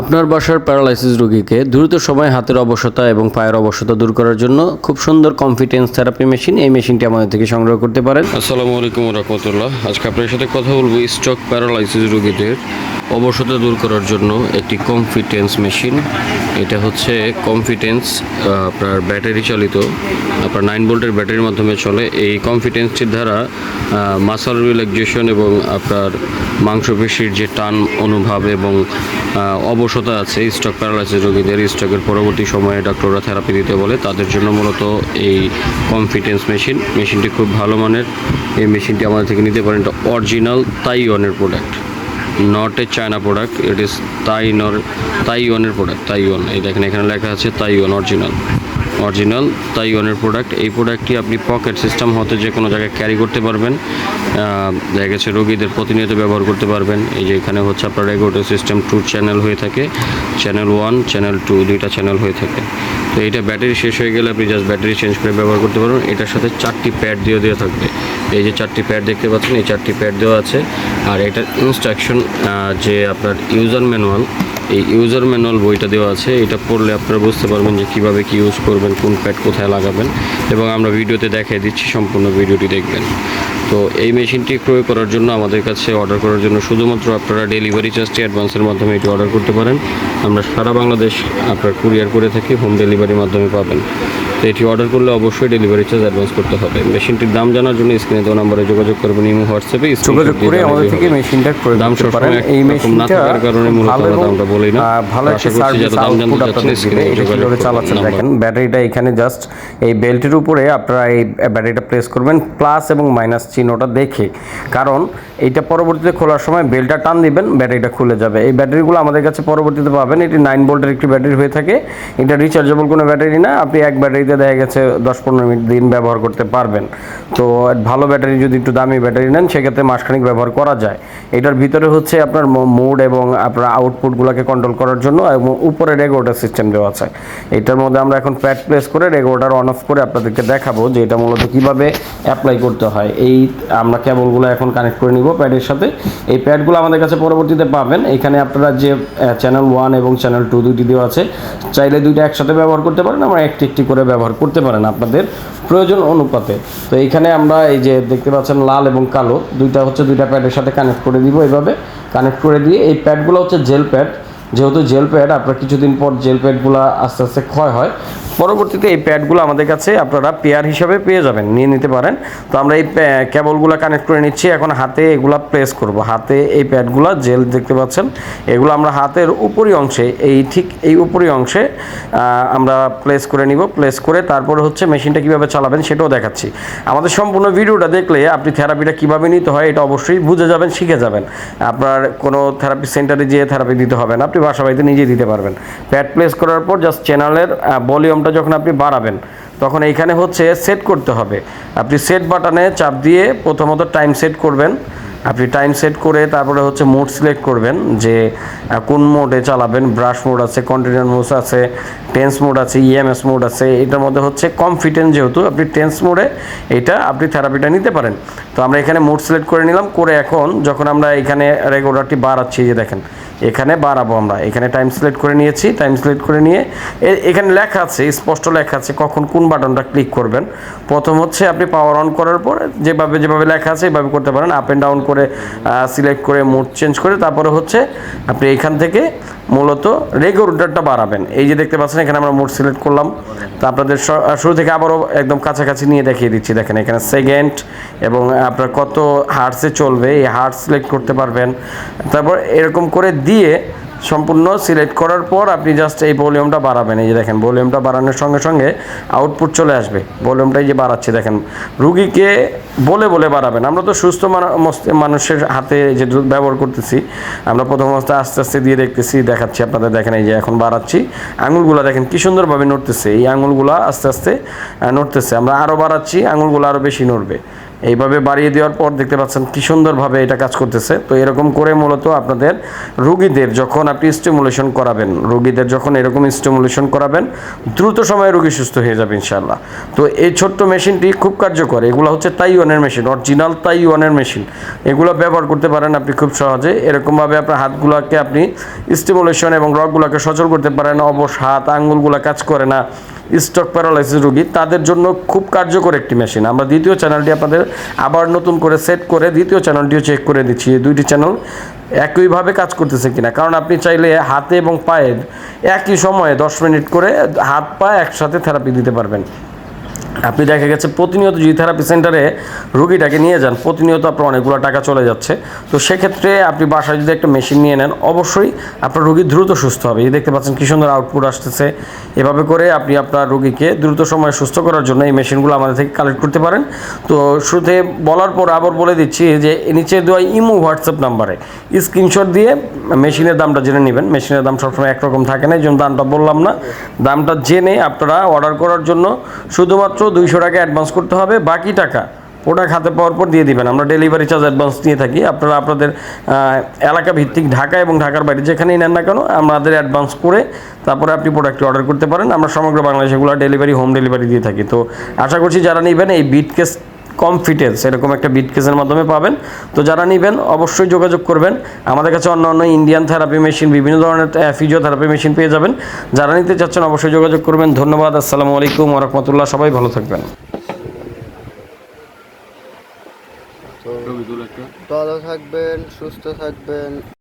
আপনার বাসার প্যারালাইসিস রোগীকে দ্রুত সময়ে হাতের অবসতা এবং পায়ের অবসতা দূর করার জন্য খুব সুন্দর কনফিডেন্স থেরাপি মেশিন এই মেশিনটি আমাদের থেকে সংগ্রহ করতে পারেন। আসসালামু আলাইকুম রহমতুল্লাহ। আজকে আপনার সাথে কথা বলব স্ট্রোক প্যারালাইসিস রোগীদের অবসতা দূর করার জন্য একটি কনফিডেন্স মেশিন। এটা হচ্ছে কনফিডেন্স আপনার ব্যাটারি চালিত আপনার নাইন ভোল্টের ব্যাটারির মাধ্যমে চলে। এই কনফিডেন্সটির দ্বারা মাসাল রিল্যাক্সেশন এবং আপনার মাংসপেশির যে টান অনুভব এবং আহ, অবসতা আছে স্টক প্যারালাইসিস রোগীদের স্টকের পরবর্তী সময়ে ডাক্তাররা থেরাপি দিতে বলে, তাদের জন্য মূলত এই কনফিডেন্স মেশিন মেশিনটি খুব ভালো মানের। এই মেশিনটি আমাদের থেকে নিতে পারেন, এটা অরিজিনাল তাইওয়ানের product not a China product it is তাইনর তাইওয়ানের প্রোডাক্ট তাইওয়ান এই দেখেন এখানে লেখা আছে তাইওয়ান অরিজিনাল অরিজিনাল তাইওয়ানের প্রোডাক্ট এই প্রোডাক্টটি আপনি পকেট সিস্টেম হতে যে কোনো জায়গায় ক্যারি করতে পারবেন। দেখা গেছে রোগীদের প্রতিনিয়ত ব্যবহার করতে পারবেন। এই যে এখানে হচ্ছে আপনার রেগুলেটর সিস্টেম টু চ্যানেল হয়ে থাকে। চ্যানেল ওয়ান চ্যানেল টু দুইটা চ্যানেল হয়ে থাকে। তো এইটা ব্যাটারি শেষ হয়ে গেলে আপনি জাস্ট ব্যাটারি চেঞ্জ করে ব্যবহার করতে পারবেন। এটার সাথে চারটি প্যাড দিয়ে দেওয়া থাকবে। এই যে চারটি প্যাড দেখতে পাচ্ছেন, এই চারটি প্যাড দেওয়া আছে। আর এটার ইনস্ট্রাকশন যে আপনার ইউজার ম্যানুয়াল এই ইউজার ম্যানুয়াল বইটা দেওয়া আছে। এটা পড়লে আপনারা বুঝতে পারবেন যে কীভাবে কী ইউজ করবেন, কোন প্যাড কোথায় লাগাবেন এবং আমরা ভিডিওতে দেখিয়ে দিচ্ছি, সম্পূর্ণ ভিডিওটি দেখবেন। তো এই মেশিনটি ক্রয় করার জন্য আমাদের কাছে অর্ডার করার জন্য শুধুমাত্র আপনারা ডেলিভারি চার্জটি অ্যাডভান্সের মাধ্যমে এটি অর্ডার করতে পারেন। আমরা সারা বাংলাদেশ আপনার কুরিয়ার করে থাকি হোম ডেলিভারির মাধ্যমে পাবেন। তো এটি অর্ডার করলে অবশ্যই ডেলিভারি চার্জ অ্যাডভান্স করতে হবে। মেশিনটির দাম জানার জন্য স্ক্রিনে দেওয়া নাম্বারে যোগাযোগ করবেন ইমো হোয়াটসঅ্যাপে। যোগাযোগ করে আমাদের থেকে মেশিনটা করে দাম সবসময় এই একরকম না থাকার কারণে মূলত আমরা দামটা বলি না। ভালো একটা সার্ভিস দাম জানতে চাচ্ছেন এটা যোগাযোগ চালাচ্ছেন দেখেন ব্যাটারিটা এখানে জাস্ট এই বেল্টের উপরে আপনারা এই ব্যাটারিটা প্রেস করবেন প্লাস এবং মাইনাস চিহ্নটা দেখে। কারণ এটা পরবর্তীতে খোলার সময় বেলটা টান দিবেন ব্যাটারিটা খুলে যাবে। এই ব্যাটারিগুলো আমাদের কাছে পরবর্তীতে পাবেন। এটি নাইন ভোল্টের একটি ব্যাটারি হয়ে থাকে। এটা রিচার্জেবল কোনো ব্যাটারি না। আপনি এক ব্যাটারিতে দেখা গেছে দশ পনেরো মিনিট দিন ব্যবহার করতে পারবেন। তো ভালো ব্যাটারি যদি একটু দামি ব্যাটারি নেন, সেক্ষেত্রে মাসখানিক ব্যবহার করা যায়। এটার ভিতরে হচ্ছে আপনার মোড এবং আপনার আউটপুটগুলোকে কন্ট্রোল করার জন্য এবং উপরে রেগুলেটর সিস্টেম দেওয়া আছে। এটার মধ্যে আমরা এখন প্যাড প্লেস করে রেগুলেটর অন অফ করে আপনাদেরকে দেখাবো যে এটা মূলত কীভাবে অ্যাপ্লাই করতে হয়। এই আমরা কেবলগুলো এখন কানেক্ট করে নিব প্যাডের সাথে। এই প্যাডগুলো আমাদের কাছে পরবর্তীতে পাবেন। এখানে আপনারা যে চ্যানেল ওয়ান এবং চ্যানেল টু দুইটি দেওয়া আছে, চাইলে দুইটা একসাথে ব্যবহার করতে পারেন। আমরা একটি একটি করে ব্যবহার করতে পারেন আপনাদের প্রয়োজন অনুপাতে। তো এইখানে আমরা এই যে দেখতে পাচ্ছেন লাল এবং কালো, দুইটা হচ্ছে দুইটা প্যাডের সাথে কানেক্ট করে দিব এইভাবে কানেক্ট করে দিয়ে এই প্যাডগুলো হচ্ছে জেল প্যাড যেহেতু জেল প্যাড আপনার কিছুদিন পর জেল প্যাডগুলো আস্তে আস্তে ক্ষয় হয় পরবর্তীতে এই প্যাডগুলো আমাদের কাছে আপনারা পেয়ার হিসাবে পেয়ে যাবেন, নিয়ে নিতে পারেন। তো আমরা এই কেবলগুলো কানেক্ট করে নিচ্ছি। এখন হাতে এগুলা প্লেস করব। হাতে এই প্যাডগুলো জেল দেখতে পাচ্ছেন। এগুলো আমরা হাতের উপরি অংশে, এই ঠিক এই উপরি অংশে আমরা প্লেস করে নিব। প্লেস করে তারপরে হচ্ছে মেশিনটা কীভাবে চালাবেন সেটাও দেখাচ্ছি। আমাদের সম্পূর্ণ ভিডিওটা দেখলে আপনি থেরাপিটা কীভাবে নিতে হয় এটা অবশ্যই বুঝে যাবেন, শিখে যাবেন। আপনার কোনো থেরাপি সেন্টারে যেয়ে থেরাপি দিতে হবে না। আপনি বাসা বাড়িতে নিজেই দিতে পারবেন। প্যাড প্লেস করার পর জাস্ট চ্যানেলের ভলিউমটা যখন আপনি বাড়াবেন, তখন এইখানে হচ্ছে সেট করতে হবে। আপনি সেট বাটনে চাপ দিয়ে প্রথমত টাইম সেট করবেন। আপনি টাইম সেট করে তারপরে হচ্ছে মোড সিলেক্ট করবেন যে কোন মোডে চালাবেন। ব্রাশ মোড আছে কন্টিনিউয়ার মোড আছে টেন্স মোড আছে ইএমএস মোড আছে। এটার মধ্যে হচ্ছে কনফিডেন্স যেহেতু, আপনি টেন্স মোডে এটা আপনি থেরাপিটা নিতে পারেন। তো আমরা এখানে মোড সিলেক্ট করে নিলাম। করে এখন যখন আমরা এখানে রেগুলারটি বাড়াচ্ছি যে দেখেন এখানে বাড়াবো আমরা। এখানে টাইম সিলেক্ট করে নিয়েছি টাইম সিলেক্ট করে নিয়ে এখানে লেখা আছে, স্পষ্ট লেখা আছে কখন কোন বাটনটা ক্লিক করবেন। প্রথম হচ্ছে আপনি পাওয়ার অন করার পর যেভাবে যেভাবে লেখা আছে এভাবে করতে পারেন। আপ এন্ড ডাউন করে সিলেক্ট করে মোড চেঞ্জ করে তারপরে হচ্ছে আপনি এখান থেকে মূলত রেগুলেটরটা বাড়াবেন। এই যে দেখতে পাচ্ছেন, এখানে আমরা মোড সিলেক্ট করলাম। তো আপনাদের শুরু থেকে আবারও একদম কাছাকাছি নিয়ে দেখিয়ে দিচ্ছি। দেখেন এখানে সেকেন্ড এবং আপনার কত হার্টসে চলবে, এই হার্ট সিলেক্ট করতে পারবেন। তারপর এরকম করে দিয়ে সম্পূর্ণ সিলেক্ট করার পর আপনি জাস্ট এই ভলিউমটা বাড়াবেন। এই যে দেখেন, ভলিউমটা বাড়ানোর সঙ্গে সঙ্গে আউটপুট চলে আসবে। ভলিউমটা এই যে বাড়াচ্ছে, দেখেন। রুগীকে বলে বলে বাড়াবেন। আমরা তো সুস্থ মানা- মানুষের হাতে যে ব্যবহার করতেছি, আমরা প্রথম অবস্থায় আস্তে আস্তে দিয়ে দেখতেছি, দেখাচ্ছি আপনাদের, দেখেন এই যে এখন বাড়াচ্ছি। আঙুলগুলো দেখেন কি সুন্দরভাবে নড়তেছে। এই আঙুলগুলো আস্তে আস্তে নড়তেছে। আমরা আরও বাড়াচ্ছি, আঙুলগুলো আরও বেশি নড়বে। এইভাবে বাড়িয়ে দেওয়ার পর দেখতে পাচ্ছেন কি সুন্দরভাবে এটা কাজ করতেছে। তো এরকম করে মূলত আপনাদের রুগীদের যখন আপনি স্টিমুলেশন করাবেন, রুগীদের যখন এরকম স্টিমুলেশন করাবেন, দ্রুত সময়ে রুগী সুস্থ হয়ে যাবে ইনশাল্লাহ তো এই ছোট্ট মেশিনটি খুব কার্যকর। এগুলো হচ্ছে তাইওয়ানের মেশিন, অরিজিনাল তাইওয়ানের মেশিন। এগুলো ব্যবহার করতে পারেন আপনি খুব সহজে। এরকমভাবে আপনার হাতগুলোকে আপনি স্টিমুলেশন এবং রগগুলোকে সচল করতে পারেন। অবশ হাত, আঙ্গুলগুলো কাজ করে না। স্টক প্যারালাইসিস রোগী, তাদের জন্য খুব কার্যকর একটি মেশিন আমরা দ্বিতীয় চ্যানেলটি আপনাদের আবার নতুন করে সেট করে দ্বিতীয় চ্যানেলটিও চেক করে দিচ্ছি। এই দুইটি চ্যানেল একইভাবে কাজ করতেছে কিনা? কারণ আপনি চাইলে হাতে এবং পায়ের একই সময়ে দশ মিনিট করে হাত পা একসাথে থেরাপি দিতে পারবেন। আপনি দেখা গেছে প্রতিনিয়ত যদি থেরাপি সেন্টারে রুগীটাকে নিয়ে যান, প্রতিনিয়ত আপনার অনেকগুলো টাকা চলে যাচ্ছে। তো সেক্ষেত্রে আপনি বাসায় যদি একটা মেশিন নিয়ে নেন, অবশ্যই আপনার রুগী দ্রুত সুস্থ হবে। এই দেখতে পাচ্ছেন কি সুন্দর আউটপুট আসতেছে। এভাবে করে আপনি আপনার রুগীকে দ্রুত সময়ে সুস্থ করার জন্য এই মেশিনগুলো আমাদের থেকে কালেক্ট করতে পারেন। তো শুরুতে বলার পর আবার বলে দিচ্ছি যে, নিচে দেওয়া ইমো হোয়াটসঅ্যাপ নাম্বারে স্ক্রিনশট দিয়ে মেশিনের দামটা জেনে নেবেন। মেশিনের দাম সবসময় একরকম থাকে না, এই জন্য দামটা বললাম না। দামটা জেনে আপনারা অর্ডার করার জন্য শুধুমাত্র দুইশো টাকা অ্যাডভান্স করতে হবে, বাকি টাকা প্রোডাক্ট হাতে পাওয়ার পর দিয়ে দিবেন। আমরা ডেলিভারি চার্জ অ্যাডভান্স নিয়ে থাকি। আপনারা আপনাদের এলাকা ভিত্তিক ঢাকা এবং ঢাকার বাইরে যেখানেই নেন না কেন, আমাদের অ্যাডভান্স করে তারপরে আপনি প্রোডাক্টটি অর্ডার করতে পারেন। আমরা সমগ্র বাংলাদেশে এগুলো ডেলিভারি হোম ডেলিভারি দিয়ে থাকি। তো আশা করছি যারা নেবেন এই বিট কেস কনফিডেন্স এরকম একটা বিট কেসের মাধ্যমে পাবেন। তো যারা নেবেন, অবশ্যই যোগাযোগ করবেন। আমাদের কাছে অন্য অন্য ইন্ডিয়ান থেরাপি মেশিন বিভিন্ন ধরনের ফিজিওথেরাপি মেশিন পেয়ে যাবেন। যারা নিতে চাচ্ছেন, অবশ্যই যোগাযোগ করবেন। ধন্যবাদ, আসসালামু আলাইকুম রহমতুল্লাহ। সবাই ভালো থাকবেন। ভালো থাকবেন, সুস্থ থাকবেন।